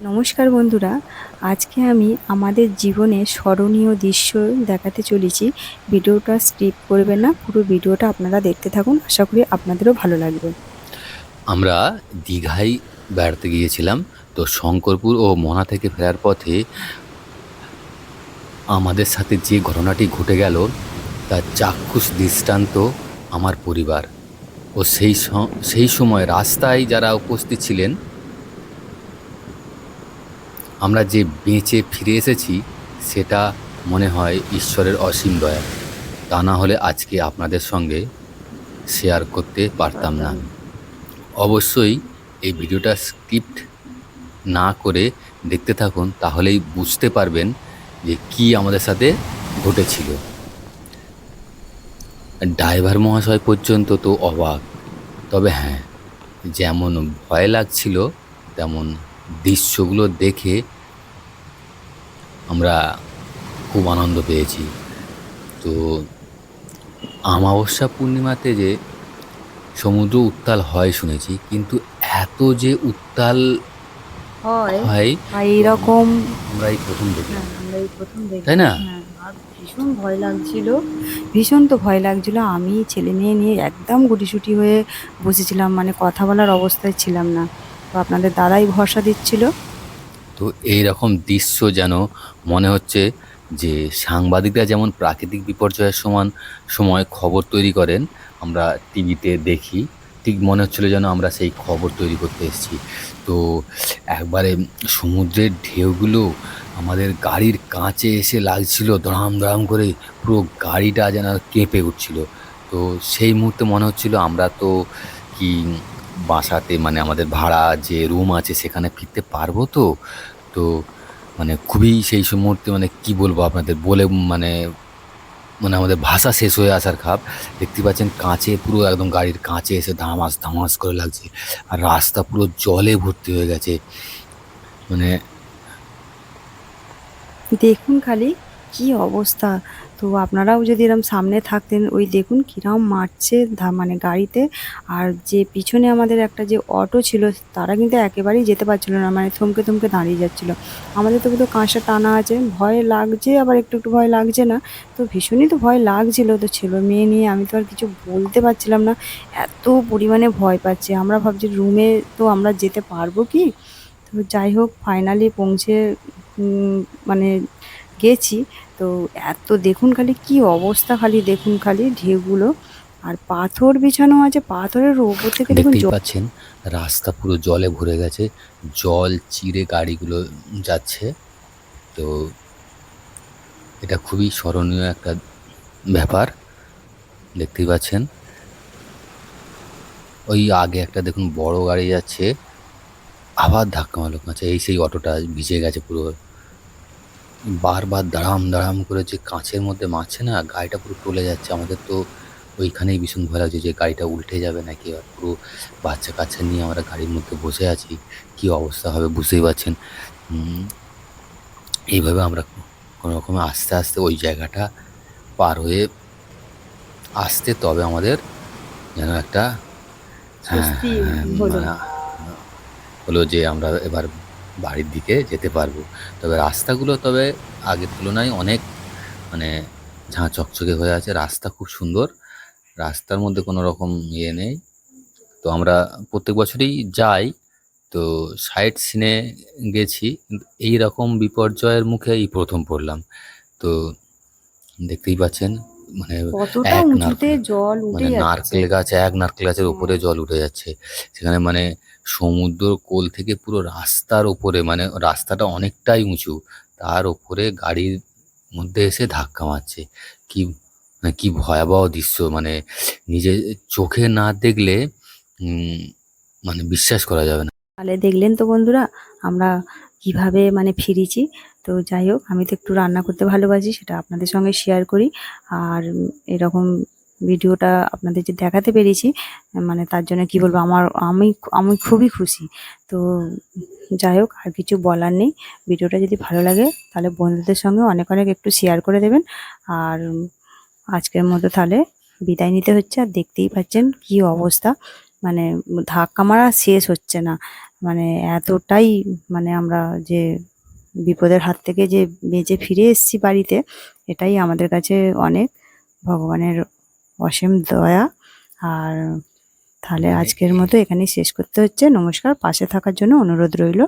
নমস্কার বন্ধুরা, আজকে আমি আমাদের জীবনে স্মরণীয় দৃশ্য দেখাতে চলেছি। ভিডিওটা স্কিপ করবেন না, পুরো ভিডিওটা আপনারা দেখতে থাকুন, আশা করি আপনাদেরও ভালো লাগবে। আমরা দীঘায় বেড়াতে গিয়েছিলাম, তো শঙ্করপুর ও মনা থেকে ফেরার পথে আমাদের সাথে যে ঘটনাটি ঘটে গেল, তার চাক্ষুষ দৃষ্টান্ত আমার পরিবার। ও সেই সেই সময় রাস্তায় যারা উপস্থিত ছিলেন আমরা যে বেঁচে ফিরে এসেছি, সেটা মনে হয় ঈশ্বরের অসীম দয়া। তা না হলে আজকে আপনাদের সঙ্গে শেয়ার করতে পারতাম না। অবশ্যই এই ভিডিওটা স্ক্রিপ্ট না করে দেখতে থাকুন, তাহলেই বুঝতে পারবেন যে কি আমাদের সাথে ঘটেছিল। ড্রাইভার মহাশয় পর্যন্ত তো অবাক। তবে হ্যাঁ যেমন ভয় লাগছিল, তেমন দৃশ্যগুলো দেখে আমরা খুব আনন্দ পেয়েছি তো আমাবস্যা পূর্ণিমাতে যে সমুদ্র উত্তাল হয় শুনেছি কিন্তু এত যে উত্তাল হয় এইরকম আমরা এই প্রথম দেখলাম হ্যাঁ, আমরা এই প্রথম দেখলাম। তাই না? হ্যাঁ, ভীষণ ভয় লাগছিল ভীষণ তো ভয় লাগছিল আমি ছেলে মেয়ে নিয়ে একদম গুটিসুটি হয়ে বসেছিলাম মানে কথা বলার অবস্থায় ছিলাম না আপনাদের দাদাই ভরসা দিচ্ছিল। তো এই রকম দৃশ্য যেন মনে হচ্ছে যে সাংবাদিকরা যেমন প্রাকৃতিক বিপর্যয়ের সমান সময় খবর তৈরি করেন, আমরা টিভিতে দেখি, ঠিক মনে হচ্ছিল যেন আমরা সেই খবর তৈরি করতে এসেছি। তো একবারে সমুদ্রের ঢেউগুলো আমাদের গাড়ির কাঁচে এসে লাগছিল দড়াম দড়াম করে পুরো গাড়িটা যেন কেঁপে উঠছিল। তো সেই মুহূর্তে মনে হচ্ছিল আমরা তো কি বাসাতে মানে আমাদের ভাড়া যে রুম আছে সেখানে ফিরতে পারব তো? তো মানে খুবই সেই সব মুহূর্তে মানে কি বলব আপনাদের? বলে মানে মানে আমাদের ভাষা শেষ হয়ে আসার খাপ। দেখতে পাচ্ছেন কাঁচে পুরো একদম গাড়ির কাঁচে এসে ধামাস ধামাস করে লাগছে। আর রাস্তা পুরো জলে ভর্তি হয়ে গেছে। মানে দেখুন খালি, কি অবস্থা। তো আপনারাও যদি এরম সামনে থাকতেন, ওই দেখুন কিরম মারছে মানে গাড়িতে। আর যে পিছনে আমাদের একটা যে অটো ছিল, তারা কিন্তু একেবারেই যেতে পারছিল না মানে থমকে থমকে দাঁড়িয়ে যাচ্ছিল। আমাদের তো কিন্তু কাঁচা টানা আছে, ভয় লাগছে, আবার একটু একটু ভয় লাগছে না। তো ভীষণই তো ভয় লাগছিল, তো ছেলে মেয়ে নিয়ে আমি তো আর কিছু বলতে পারছিলাম না। এত পরিমাণে ভয় পাচ্ছে, আমরা ভাবছি রুমে তো আমরা যেতে পারব কি? তো যাই হোক ফাইনালি পৌঁছে মানে গেছি। তো এত দেখুন খালি কি অবস্থা খালি দেখুন খালি ঢেউগুলো। আর পাথর বিছানো আছে পাথরের ওপর থেকে দেখুন পাচ্ছেন রাস্তা পুরো জলে ভরে গেছে জল চিরে গাড়িগুলো যাচ্ছে। তো এটা খুবই স্মরণীয় একটা ব্যাপার দেখতেই পাচ্ছেন। ওই আগে একটা দেখুন বড় গাড়ি যাচ্ছে আবার ধাক্কা মারলো। কাঁচে এই সেই অটোটা ভিজে গেছে পুরো। বারবার দাঁড়াম দাঁড়াম করে যে কাঁচের মধ্যে মারছে না গাড়িটা পুরো টলে যাচ্ছে। আমাদের তো ওইখানেই ভীষণ ভয় লাগছে যে গাড়িটা উল্টে যাবে নাকি আর পুরো বাচ্চা কাচ্চা নিয়ে আমরা গাড়ির মধ্যে বসে আছি কি অবস্থা হবে বুঝতেই পারছেন। এইভাবে আমরা কোনো রকমে আস্তে আস্তে ওই জায়গাটা পার হয়ে আসতে তবে আমাদের যেন একটা হ্যাঁ, হ্যাঁ, মানে হলো যে আমরা এবার বাড়ির দিকে যেতে পারব। তবে রাস্তাগুলো তবে আগের তুলনায় অনেক মানে ঝাঁ চকচকে হয়ে আছে। রাস্তা খুব সুন্দর। রাস্তার মধ্যে কোনো রকম ইয়ে নেই। তো আমরা প্রত্যেক বছরই যাই। তো সাইট সিনে গেছি। এই রকম বিপর্যয়ের মুখে এই প্রথম পড়লাম। তো দেখতেই পাচ্ছেন মানে এক নারকেল- মানে নারকেল গাছ এক নারকেল গাছের উপরে জল উঠে যাচ্ছে। সেখানে মানে সমুদ্র কোল থেকে পুরো রাস্তার ওপরে মানে রাস্তাটা অনেকটাই উঁচু, তার ওপরে গাড়ির মধ্যে এসে ধাক্কা মারছে। কি মানে কি ভয়াবহ দৃশ্য মানে নিজে চোখে না দেখলে মানে বিশ্বাস করা যাবে না। তাহলে দেখলেন তো বন্ধুরা, আমরা কীভাবে মানে ফিরেছি। তো যাই হোক, আমি তো একটু রান্না করতে ভালোবাসি, সেটা আপনাদের সঙ্গে শেয়ার করি। আর এরকম ভিডিওটা আপনাদের যে দেখাতে পেরেছি মানে তার জন্য কি বলব, আমার, আমি আমি খুবই খুশি। তো যাই হোক, আর কিছু বলার নেই। ভিডিওটা যদি ভালো লাগে, তাহলে বন্ধুদের সঙ্গে অনেক অনেক একটু শেয়ার করে দেবেন। আর আজকের মতো তাহলে বিদায় নিতে হচ্ছে। আর দেখতেই পাচ্ছেন কি অবস্থা। মানে ধাক্কা মারা শেষ হচ্ছে না। মানে এতটাই মানে আমরা যে বিপদের হাত থেকে যে বেঁচে ফিরে এসেছি বাড়িতে, এটাই আমাদের কাছে অনেক ভগবানের অসীম দয়া। আর তাহলে আজকের মতো এখানেই শেষ করতে হচ্ছে। নমস্কার। পাশে থাকার জন্য অনুরোধ রইল।